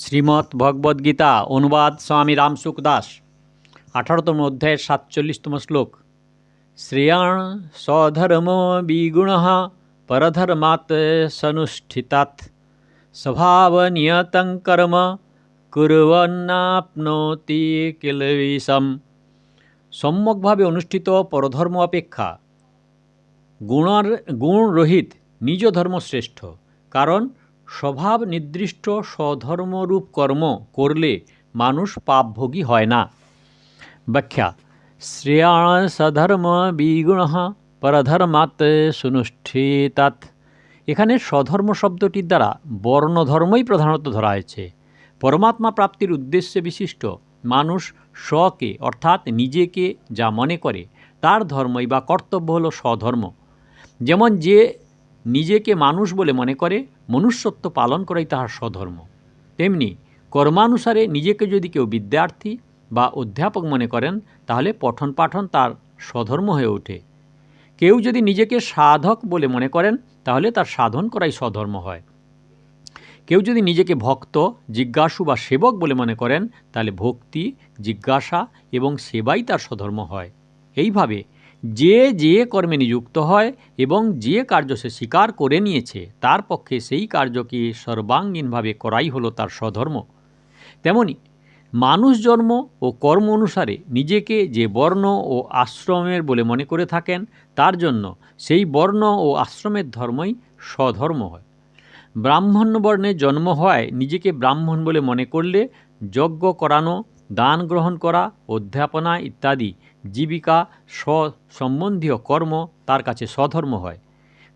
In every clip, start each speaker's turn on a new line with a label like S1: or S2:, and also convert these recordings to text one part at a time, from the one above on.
S1: শ্রীমৎ ভগবদ্গীতা অনুবাদ স্বামী রামসুখ দাস। আঠারোতম অধ্যায়ের সাতচল্লিশতম শ্লোক। শ্রেয়াণ স্বধর্ম বিগুণ পরধর্মাৎ সনুষ্ঠিতাৎ। স্বভাব নিয়তং কর্ম কুর্বন্নাপ্নোতি কিলবিষম। সম্যকভাবে অনুষ্ঠিত পরধর্ম অপেক্ষা। গুণার গুণরহিত নিজ ধর্ম শ্রেষ্ঠ। কারণ স্বভাব নির্দিষ্ট স্বধর্মরূপ কর্ম করলে মানুষ পাপভোগী হয় না। ব্যাখ্যা, শ্রেয়াণ সধর্ম বিগুণ পরধর্মাৎ সুনুষ্ঠিতাৎ। এখানে স্বধর্ম শব্দটির দ্বারা বর্ণধর্মই প্রধানত ধরা হয়েছে। পরমাত্মা প্রাপ্তির উদ্দেশ্যে বিশিষ্ট মানুষ স্বকে, অর্থাৎ নিজেকে যা মনে করে, তার ধর্মই বা কর্তব্য হলো স্বধর্ম। যেমন যে নিজেকে মানুষ বলে মনে করে, মনুষ্যত্ব পালন করাই তাহার স্বধর্ম। তেমনি কর্মানুসারে নিজেকে যদি কেউ বিদ্যার্থী বা অধ্যাপক মনে করেন, তাহলে পঠন পাঠন তার স্বধর্ম হয়ে ওঠে। কেউ যদি নিজেকে সাধক বলে মনে করেন, তাহলে তার সাধন করাই স্বধর্ম হয়। কেউ যদি নিজেকে ভক্ত, জিজ্ঞাসু বা সেবক বলে মনে করেন, তাহলে ভক্তি, জিজ্ঞাসা এবং সেবাই তার স্বধর্ম হয়। এইভাবে যে যে কর্মে নিযুক্ত হয় এবং যে কার্য সে স্বীকার করে নিয়েছে, তার পক্ষে সেই কার্যকে সর্বাঙ্গীনভাবে করাই হলো তার স্বধর্ম। তেমনি, মানুষ জন্ম ও কর্ম অনুসারে নিজেকে যে বর্ণ ও আশ্রমের বলে মনে করে থাকেন, তার জন্য সেই বর্ণ ও আশ্রমের ধর্মই স্বধর্ম হয়। ব্রাহ্মণ্য বর্ণে জন্ম হয় নিজেকে ব্রাহ্মণ বলে মনে করলে যজ্ঞ করানো, দান গ্রহণ করা, অধ্যাপনা ইত্যাদি জীবিকা স্ব সম্বন্ধীয় কর্ম তার কাছে স্বধর্ম হয়।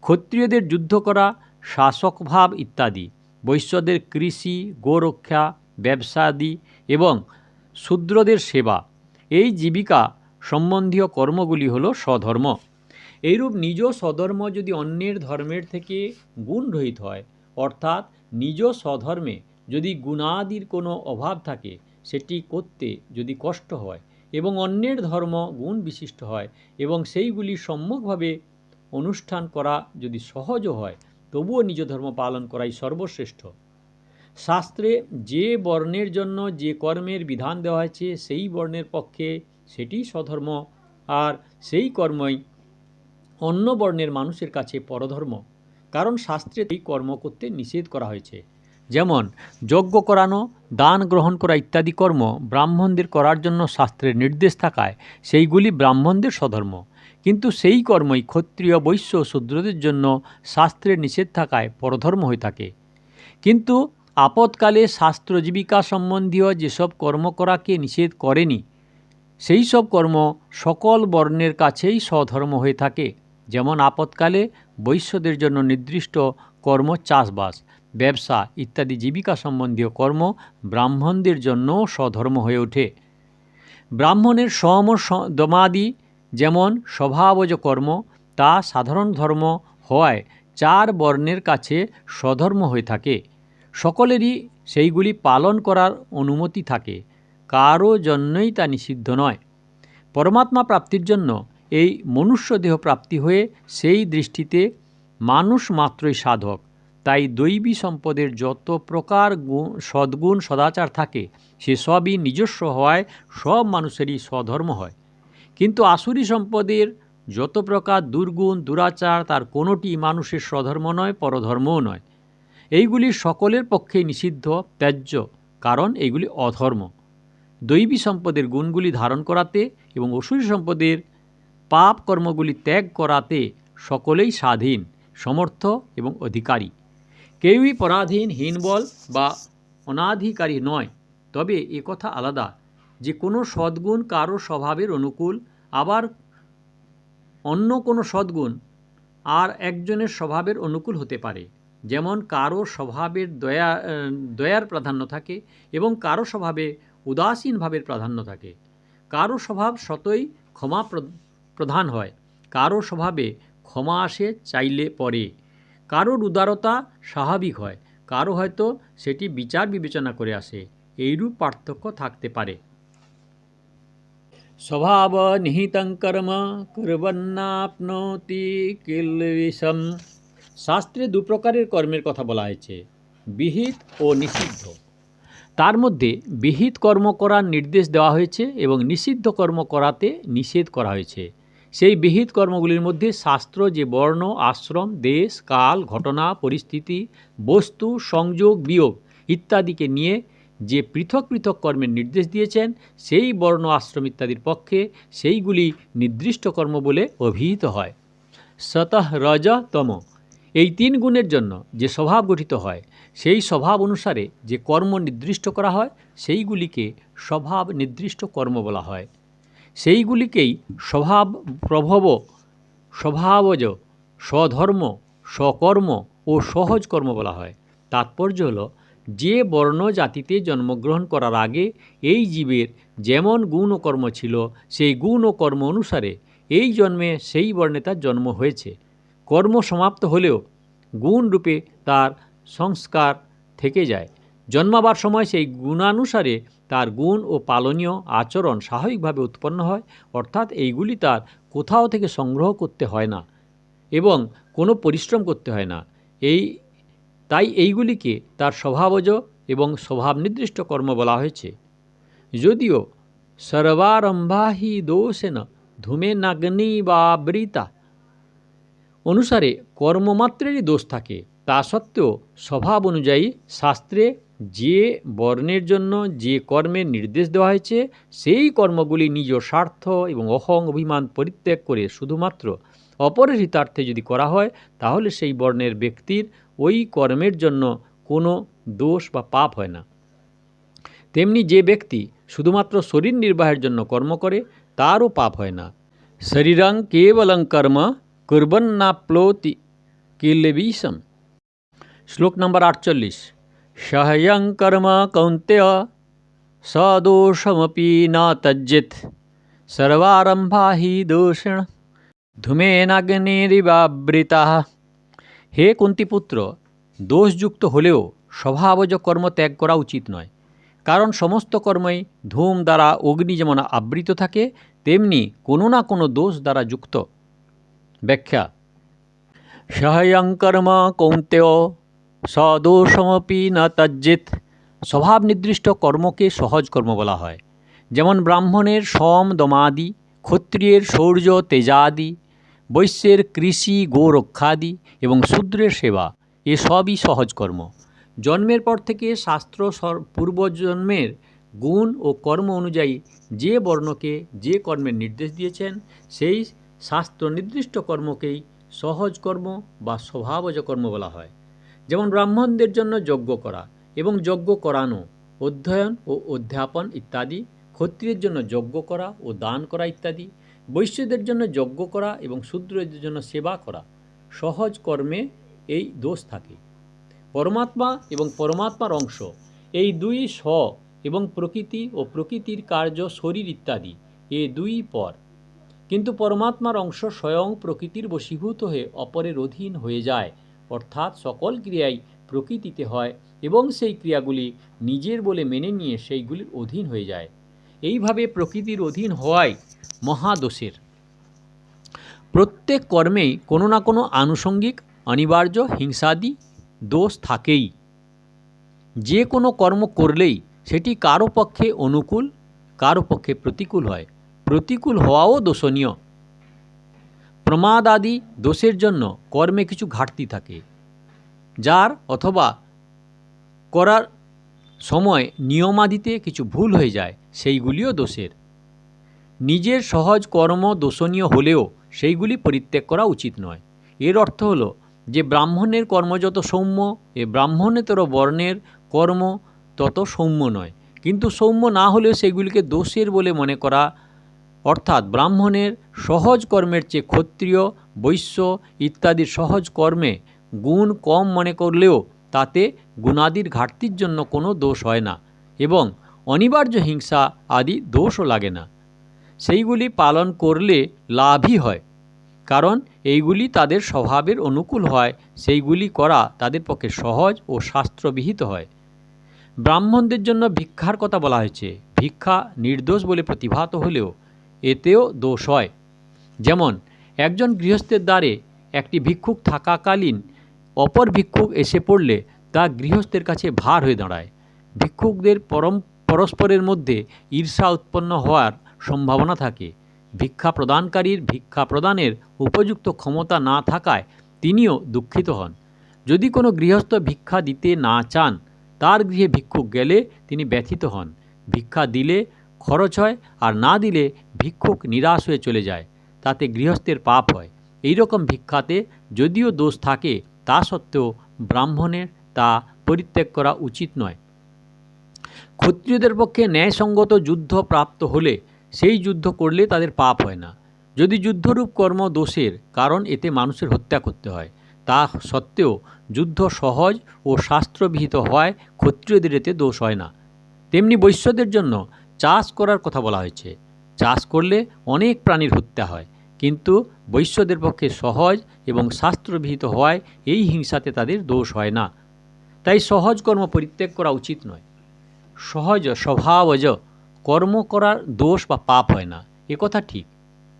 S1: ক্ষত্রিয়দের যুদ্ধ করা শাসকভাব ইত্যাদি। বৈশ্যদের কৃষি, গোরক্ষা, ব্যবসাদি এবং শূদ্রদের সেবা। এই জীবিকা সম্বন্ধীয় কর্মগুলি হলো স্বধর্ম। এইরূপ নিজ স্বধর্ম যদি অন্যের ধর্মের থেকে গুণরহিত হয়, অর্থাৎ নিজ স্বধর্মে যদি গুণাদির কোনো অভাব থাকে, সেটি করতে যদি কষ্ট হয় এবং অন্যের ধর্ম গুণ বিশিষ্ট হয় এবং সেইগুলি সম্যকভাবে অনুষ্ঠান করা যদি সহজও হয়, তবুও নিজ ধর্ম পালন করাই সর্বশ্রেষ্ঠ। শাস্ত্রে যে বর্ণের জন্য যে কর্মের বিধান দেওয়া হয়েছে, সেই বর্ণের পক্ষে সেটি স্বধর্ম, আর সেই কর্মই অন্য বর্ণের মানুষের কাছে পরধর্ম। কারণ শাস্ত্রে এই কর্ম করতে নিষেধ করা হয়েছে। যেমন, যজ্ঞ করানো, দান গ্রহণ করা ইত্যাদি কর্ম ব্রাহ্মণদের করার জন্য শাস্ত্রের নির্দেশ থাকায় সেইগুলি ব্রাহ্মণদের স্বধর্ম। কিন্তু সেই কর্মই ক্ষত্রিয়, বৈশ্য শূদ্রদের জন্য শাস্ত্রের নিষেধ থাকায় পরধর্ম হয়ে থাকে। কিন্তু আপৎকালে শাস্ত্র জীবিকা সম্বন্ধীয় যেসব কর্ম করাকে নিষেধ করেনি, সেই সব কর্ম সকল বর্ণের কাছেই স্বধর্ম হয়ে থাকে। যেমন আপৎকালে বৈশ্যদের জন্য নির্দিষ্ট কর্ম চাষবাস ব্যবসা ইত্যাদি জীবিকা সম্বন্ধীয় কর্ম ব্রাহ্মণদের জন্যও স্বধর্ম হয়ে ওঠে। ব্রাহ্মণের সম দমাদি যেমন স্বভাবজ কর্ম, তা সাধারণ ধর্ম হওয়ায় চার বর্ণের কাছে স্বধর্ম হয়ে থাকে। সকলেরই সেইগুলি পালন করার অনুমতি থাকে কারও জন্যই তা নিষিদ্ধ নয়। পরমাত্মা প্রাপ্তির জন্য এই মনুষ্য দেহ প্রাপ্তি হয়ে সেই দৃষ্টিতে মানুষ মাত্রই সাধক। তাই দৈবী সম্পদের যত প্রকার গুণ, সদ্গুণ, সদাচার থাকে, সে সবই নিজস্ব হওয়ায় সব মানুষেরই স্বধর্ম হয়। কিন্তু আসুরি সম্পদের যত প্রকার দুর্গুণ, দুরাচার, তার কোনোটি মানুষের স্বধর্ম নয়, পরধর্মও নয়। এইগুলি সকলের পক্ষে নিষিদ্ধ, ত্যায্য, কারণ এইগুলি অধর্ম। দৈবী সম্পদের গুণগুলি ধারণ করাতে এবং অসুরী সম্পদের পাপ কর্মগুলি ত্যাগ করাতে সকলেই স্বাধীন, সমর্থ এবং অধিকারী। কেউই পরাধীন, হীনবল বা অনাধিকারী নয়। তবে এ কথা আলাদা যে কোনো সদ্গুণ কারও স্বভাবের অনুকূল, আবার অন্য কোনো সদ্গুণ আর একজনের স্বভাবের অনুকূল হতে পারে। যেমন কারও স্বভাবের দয়া, দয়ার প্রাধান্য থাকে এবং কারও স্বভাবে উদাসীন ভাবের প্রাধান্য থাকে। কারও স্বভাব সতই ক্ষমা প্র- প্রধান হয়, কারও স্বভাবে ক্ষমা আসে চাইলে পরে। কারোর উদারতা স্বাভাবিক হয়, কারও হয়তো সেটি বিচার বিবেচনা করে আসে, এইরূপ পার্থক্য থাকতে পারে। স্বভাব নিহিতং কর্ম কুর্বন্নাপ্নোতি কিলবিষম। শাস্ত্রে দু প্রকারের কর্মের কথা বলা হয়েছে, বিহিত ও নিষিদ্ধ। তার মধ্যে বিহিত কর্ম করার নির্দেশ দেওয়া হয়েছে এবং নিষিদ্ধ কর্ম করাতে নিষেধ করা হয়েছে। সেই বিহিত কর্মগুলির মধ্যে শাস্ত্র যে বর্ণ, আশ্রম, দেশ, কাল, ঘটনা, পরিস্থিতি, বস্তু, সংযোগ, বিয়োগ ইত্যাদিকে নিয়ে যে পৃথক পৃথক কর্মের নির্দেশ দিয়েছেন, সেই বর্ণ, আশ্রম ইত্যাদির পক্ষে সেইগুলি নির্দিষ্ট কর্ম বলে অভিহিত হয়। সতঃ রজ তম। এই তিন গুণের জন্য যে স্বভাব গঠিত হয়, সেই স্বভাব অনুসারে যে কর্ম নির্দিষ্ট করা হয়, সেইগুলিকে স্বভাব নির্দিষ্ট কর্ম বলা হয়। সেইগুলিকেই স্বভাব প্রভব, স্বভাবজ, স্বধর্ম, স্বকর্ম ও সহজ কর্ম বলা হয়। তাৎপর্য হলো, যে বর্ণ জাতিতে জন্মগ্রহণ করার আগে এই জীবের যেমন গুণ ও কর্ম ছিল, সেই গুণ ও কর্ম অনুসারে এই জন্মে সেই বর্ণে তার জন্ম হয়েছে। কর্ম সমাপ্ত হলেও গুণ রূপে তার সংস্কার থেকে যায়। জন্মাবার সময় সেই গুণানুসারে তার গুণ ও পালনীয় আচরণ স্বাভাবিকভাবে উৎপন্ন হয়, অর্থাৎ এইগুলি তার কোথাও থেকে সংগ্রহ করতে হয় না এবং কোনো পরিশ্রম করতে হয় না। এই, তাই এইগুলিকে তার স্বভাবজ এবং স্বভাব নির্দিষ্ট কর্ম বলা হয়েছে। যদিও সর্বারম্ভা হি দোষেন ধূমে নাগ্নি বা বৃতা অনুসারে কর্মমাত্রেরই দোষ থাকে। তা সত্ত্বেও স্বভাব অনুযায়ী শাস্ত্রে যে বর্ণের জন্য যে কর্মের নির্দেশ দেওয়া হয়েছে, সেই কর্মগুলি নিজ স্বার্থ এবং অহং অভিমান পরিত্যাগ করে শুধুমাত্র অপরের হিতার্থে যদি করা হয়, তাহলে সেই বর্ণের ব্যক্তির ওই কর্মের জন্য কোনো দোষ বা পাপ হয় না। তেমনি যে ব্যক্তি শুধুমাত্র শরীর নির্বাহের জন্য কর্ম করে, তারও পাপ হয় না। শরীরং কেবলং কর্ম কুর্বন্নাপ্লোতি কিলবিষম। শ্লোক নম্বর আটচল্লিশ। সহয়ং কর্ম কৌন্তেয় সদোষমপি ন তজ্জিত সর্বারম্ভা হি দোষণ ধূমেনাগ্নিরিবাবৃতা হে কুন্তিপুত্র দোষযুক্ত হলেও স্বভাবজ কর্ম ত্যাগ করা উচিত নয় কারণ সমস্ত কর্মই ধূম দ্বারা অগ্নি যেমন আবৃত থাকে, তেমনি কোনো না কোনো দোষ দ্বারা যুক্ত। ব্যাখ্যা সহায়ং কর্ম কৌন্তেয় সদোষমপি ন তজ্জিত স্বভাব নির্দিষ্ট কর্মকে সহজ কর্ম বলা হয়। যেমন ব্রাহ্মণের সম দমাদি, ক্ষত্রিয়ের শৌর্য তেজাদি, বৈশ্যের কৃষি গোরক্ষাদি এবং শূদ্রের সেবা, এ সবই সহজ কর্ম। জন্মের পর থেকে শাস্ত্র পূর্বজন্মের গুণ ও কর্ম অনুযায়ী যে বর্ণকে যে কর্মের নির্দেশ দিয়েছেন, সেই শাস্ত্র নির্দিষ্ট কর্মকেই সহজ কর্ম বা স্বভাবজ কর্ম বলা হয়। যেমন ব্রাহ্মণদের জন্য যজ্ঞ করা এবং যজ্ঞ করানো, অধ্যয়ন ও অধ্যাপন ইত্যাদি, ক্ষত্রিয়ের জন্য যজ্ঞ করা ও দান করা ইত্যাদি, বৈশ্যদের জন্য যজ্ঞ করা এবং শূদ্রদের জন্য সেবা করা, সহজ কর্মে এই দোষ থাকে। পরমাত্মা এবং পরমাত্মার অংশ, এই দুই স এবং প্রকৃতি ও প্রকৃতির কার্য, শরীর ইত্যাদি, এ দুই পর। কিন্তু পরমাত্মার অংশ স্বয়ং প্রকৃতির বশীভূত হয়ে অপরের অধীন হয়ে যায় অর্থাৎ সকল ক্রিয়াই প্রকৃতিতে হয় এবং সেই ক্রিয়াগুলি নিজের বলে মেনে নিয়ে সেইগুলির অধীন হয়ে যায়। এইভাবে প্রকৃতির অধীন হওয়াই মহাদোষের। প্রত্যেক কর্মেই কোনো না কোনো আনুষঙ্গিক, অনিবার্য, হিংসাদি দোষ থাকেই। যে কোনো কর্ম করলেই সেটি কারও পক্ষে অনুকূল, কারও পক্ষে প্রতিকূল হয়। প্রতিকূল হওয়াও দোষণীয়। প্রমাদ আদি দোষের জন্য কর্মে কিছু ঘাটতি থাকে, যার অথবা করার সময় নিয়মাদিতে কিছু ভুল হয়ে যায়, সেইগুলিও দোষের। নিজের সহজ কর্ম দোষণীয় হলেও সেইগুলি পরিত্যাগ করা উচিত নয়। এর অর্থ হলো যে ব্রাহ্মণের কর্ম যত সৌম্য এ ব্রাহ্মণেতর বর্ণের কর্ম তত সৌম্য নয়। কিন্তু সৌম্য না হলেও সেগুলিকে দোষের বলে মনে করা অর্থাৎ ব্রাহ্মণের সহজ কর্মের চেয়ে ক্ষত্রিয়, বৈশ্য ইত্যাদির সহজ কর্মে গুণ কম মনে করলেও তাতে গুণাদির ঘাটতির জন্য কোনো দোষ হয় না এবং অনিবার্য হিংসা আদি দোষও লাগে না। সেইগুলি পালন করলে লাভই হয়, কারণ এইগুলি তাদের স্বভাবের অনুকূল হয়, সেইগুলি করা তাদের পক্ষে সহজ ও শাস্ত্রবিহিত হয়। ব্রাহ্মণদের জন্য ভিক্ষার কথা বলা হয়েছে। ভিক্ষা নির্দোষ বলে প্রতিভাত হলেও এতেও দোষ হয়। যেমন, একজন গৃহস্থের দ্বারে একটি ভিক্ষুক থাকাকালীন অপর ভিক্ষুক এসে পড়লে তা গৃহস্থের কাছে ভার হয়ে দাঁড়ায়। ভিক্ষুকদের পরম, পরস্পরের মধ্যে ঈর্ষা উৎপন্ন হওয়ার সম্ভাবনা থাকে। ভিক্ষা প্রদানকারীর ভিক্ষা প্রদানের উপযুক্ত ক্ষমতা না থাকায় তিনিও দুঃখিত হন। যদি কোনো গৃহস্থ ভিক্ষা দিতে না চান, তার গৃহে ভিক্ষুক গেলে তিনি ব্যথিত হন। ভিক্ষা দিলে খরচ হয় আর না দিলে ভিক্ষুক নিরাশ হয়ে চলে যায়। তাতে গৃহস্থের পাপ হয়। এই রকম ভিক্ষাতে যদিও দোষ থাকে, তা সত্ত্বেও ব্রাহ্মণের তা পরিত্যাগ করা উচিত নয়। ক্ষত্রিয়দের পক্ষে ন্যায়সঙ্গত যুদ্ধ প্রাপ্ত হলে সেই যুদ্ধ করলে তাদের পাপ হয় না। যদি যুদ্ধরূপ কর্ম দোষের কারণ এতে মানুষের হত্যা করতে হয়, তা সত্ত্বেও যুদ্ধ সহজ ও শাস্ত্রবিহিত হওয়ায় ক্ষত্রিয়দের এতে দোষ হয় না। তেমনি বৈশ্যদের জন্য চাষ করার কথা বলা হয়েছে। চাষ করলে অনেক প্রাণীর হত্যা হয়, কিন্তু বৈশ্যদের পক্ষে সহজ এবং শাস্ত্রবিহিত হওয়ায় এই হিংসাতে তাদের দোষ হয় না। তাই সহজ কর্ম পরিত্যাগ করা উচিত নয়। সহজ স্বভাবজ কর্ম করার দোষ বা পাপ হয় না কথা ঠিক।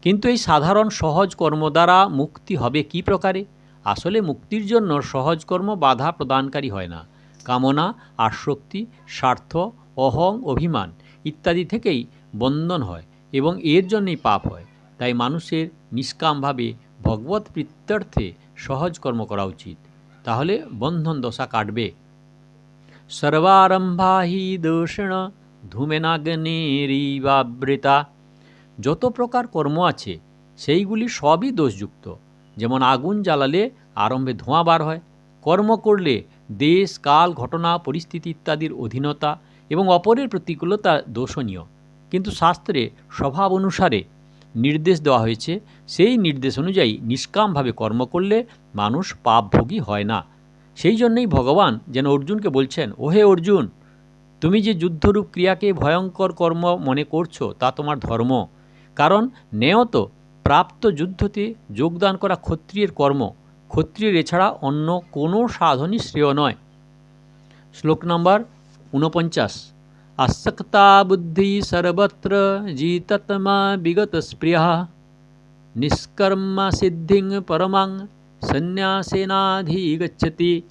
S1: কিন্তু এই সাধারণ সহজ কর্ম দ্বারা মুক্তি হবে কি প্রকারে? আসলে মুক্তির জন্য সহজ কর্ম বাধা প্রদানকারী হয় না। কামনা, আসক্তি, স্বার্থ, অহং, অভিমান ইত্যাদি থেকেই বন্ধন হয় এবং এর জন্যই পাপ হয়। তাই মানুষের নিষ্কামভাবে ভগবত প্রীত্যর্থে সহজ কর্ম করা উচিত। তাহলে বন্ধন দশা কাটবে। সর্বারম্ভা হি দোষণ ধূমেনাগ্নেরিবাবৃতা যত প্রকার কর্ম আছে, সেইগুলি সবই দোষযুক্ত। যেমন আগুন জ্বালালে আরম্ভে ধোঁয়া বার হয়। কর্ম করলে দেশ, কাল, ঘটনা, পরিস্থিতি ইত্যাদির অধীনতা এবং অপরের প্রতিকূলতা দোষণীয়। কিন্তু শাস্ত্রে স্বভাব অনুসারে নির্দেশ দেওয়া হয়েছে, সেই নির্দেশ অনুযায়ী নিষ্কামভাবে কর্ম করলে মানুষ পাপভোগী হয় না। সেই জন্যই ভগবান যেন অর্জুনকে বলছেন, ওহে অর্জুন, তুমি যে যুদ্ধরূপ ক্রিয়াকে ভয়ঙ্কর কর্ম মনে করছ, তা তোমার ধর্ম। কারণ নেয়ত প্রাপ্ত যুদ্ধতে যোগদান করা ক্ষত্রিয়ের কর্ম। ক্ষত্রিয়ের এছাড়া অন্য কোনো সাধনই শ্রেয় নয়। শ্লোক নম্বর ঊনপঞ্চাশ। আসক্তা বুদ্ধি সর্বত্র জিততমা বিগত স্প্রিয়া। নিষ্কর্ম সিদ্ধিং পরমাং সন্ন্যাসেনাধিগচ্ছতি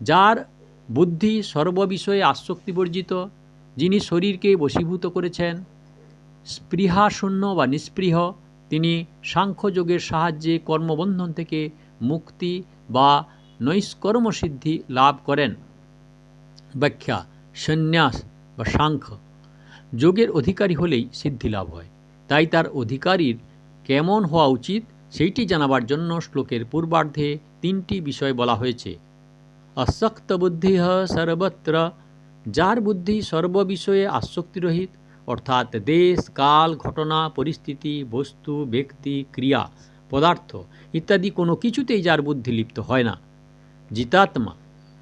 S1: যার বুদ্ধি সর্ববিষয়ে আসক্তি বর্জিত, যিনি শরীরকে বশীভূত করেছেন। স্পৃহাশূন্য বা নিস্পৃহ, তিনি সাংখ্যযোগের সাহায্যে কর্মবন্ধন থেকে মুক্তি বা নৈষ্কর্মসিদ্ধি লাভ করেন। ব্যাখ্যা সন্ন্যাস বা সাংখ্য। যোগের অধিকারী হলেই সিদ্ধি লাভ হয়। তাই তার অধিকারীর কেমন হওয়া উচিত সেইটি জানাবার জন্য শ্লোকের পূর্বার্ধে তিনটি বিষয় বলা হয়েছে। অসক্ত বুদ্ধি সর্বত্র, যার বুদ্ধি সর্ববিষয়ে আসক্তিরহিত, অর্থাৎ দেশ, কাল, ঘটনা, পরিস্থিতি, বস্তু, ব্যক্তি, ক্রিয়া, পদার্থ ইত্যাদি কোনো কিছুতেই যার বুদ্ধি লিপ্ত হয় না। জিতাত্মা,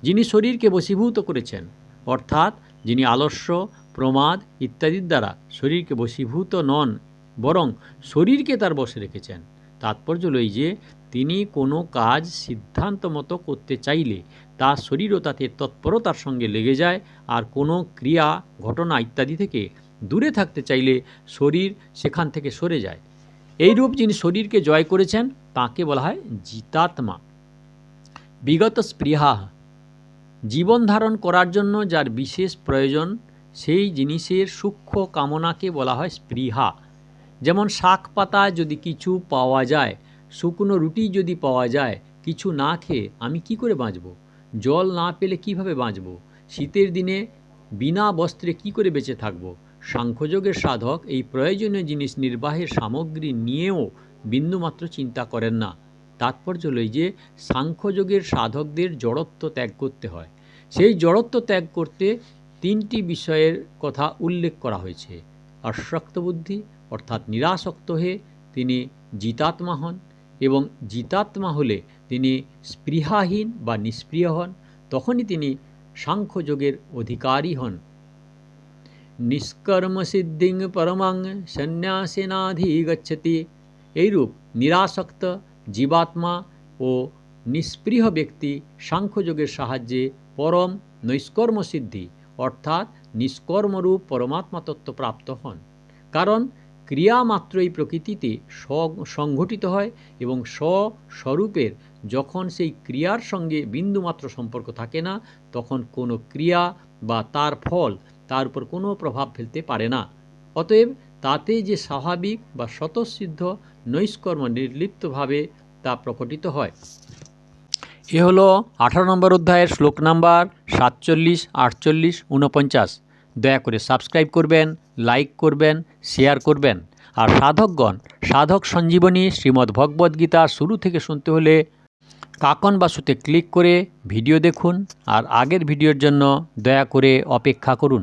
S1: যিনি শরীরকে বশীভূত করেছেন অর্থাৎ যিনি আলস্য, প্রমাদ ইত্যাদির দ্বারা শরীরকে বশীভূত নন, বরং শরীরকে তার বসে রেখেছেন। তাৎপর্য লই যে, তিনি কোনো কাজ সিদ্ধান্ত মতো করতে চাইলে তার শরীরও তাতে তৎপরতার সঙ্গে লেগে যায়, আর কোনো ক্রিয়া, ঘটনা ইত্যাদি থেকে দূরে থাকতে চাইলে শরীর সেখান থেকে সরে যায়। এইরূপ যিনি শরীরকে জয় করেছেন, তাকে বলা হয় জিতাত্মা। বিগত স্পৃহা জীবন ধারণ করার জন্য যার বিশেষ প্রয়োজন, সেই জিনিসের সূক্ষ্ম কামনাকে বলা হয় স্পৃহা। যেমন শাক পাতা যদি কিছু পাওয়া যায়, শুকনো রুটি যদি পাওয়া যায়, কিছু না খেয়ে আমি কি করে বাঁচব? জল না পেলে কীভাবে বাঁচব? শীতের দিনে বিনা বস্ত্রে কি করে বেঁচে থাকব? সাংখ্যযোগের সাধক এই প্রয়োজনীয় জিনিস নির্বাহের সামগ্রী নিয়েও বিন্দুমাত্র চিন্তা করেন না। তাৎপর্য লই যে সাংখ্যযোগের সাধকদের জড়ত্ব ত্যাগ করতে হয়। সেই জড়ত্ব ত্যাগ করতে তিনটি বিষয়ের কথা উল্লেখ করা হয়েছে। অশক্ত বুদ্ধি অর্থাৎ নিরাসক্ত হয়ে তিনি জিতাত্মা হন এবং জিতাত্মা হলে তিনি স্পৃহাহীন বা নিষ্প্রিয় হন, তখনই তিনি সাংখ্যযোগের অধিকারী হন। নিষ্কর্মসিদ্ধিং পরমাং সন্ন্যাসেনাধি গচ্ছতি এইরূপ নিরাসক্ত জীবাত্মা ও নিষ্পৃহ ব্যক্তি সাংখ্যযোগের সাহায্যে পরম নৈষ্কর্ম সিদ্ধি অর্থাৎ নিষ্কর্মরূপ পরমাত্মা তত্ত্ব প্রাপ্ত হন। কারণ ক্রিয়া মাত্রই প্রকৃতিতে সংঘটিত হয় এবং স্বস্বরূপের যখন সেই ক্রিয়ার সঙ্গে বিন্দুমাত্র সম্পর্ক থাকে না, তখন কোনো ক্রিয়া বা তার ফল তার উপর কোনো প্রভাব ফেলতে পারে না। অতএব তাতে যে স্বাভাবিক বা স্বতঃসিদ্ধ নৈষ্কর্ম নির্লিপ্তভাবে তা প্রকটিত হয়। এ হলো আঠারো নম্বর অধ্যায়ের শ্লোক নাম্বার সাতচল্লিশ, আটচল্লিশ উনপঞ্চাশ দয়া করে সাবস্ক্রাইব করবেন, লাইক করবেন, শেয়ার করবেন। আর সাধকগণ, সাধক সঞ্জীবনী শ্রীমদ্ ভগবদ্গীতা শুরু থেকে শুনতে হলে কাকন বাসুতে ক্লিক করে ভিডিও দেখুন। আর আগের ভিডিওর জন্য দয়া করে অপেক্ষা করুন।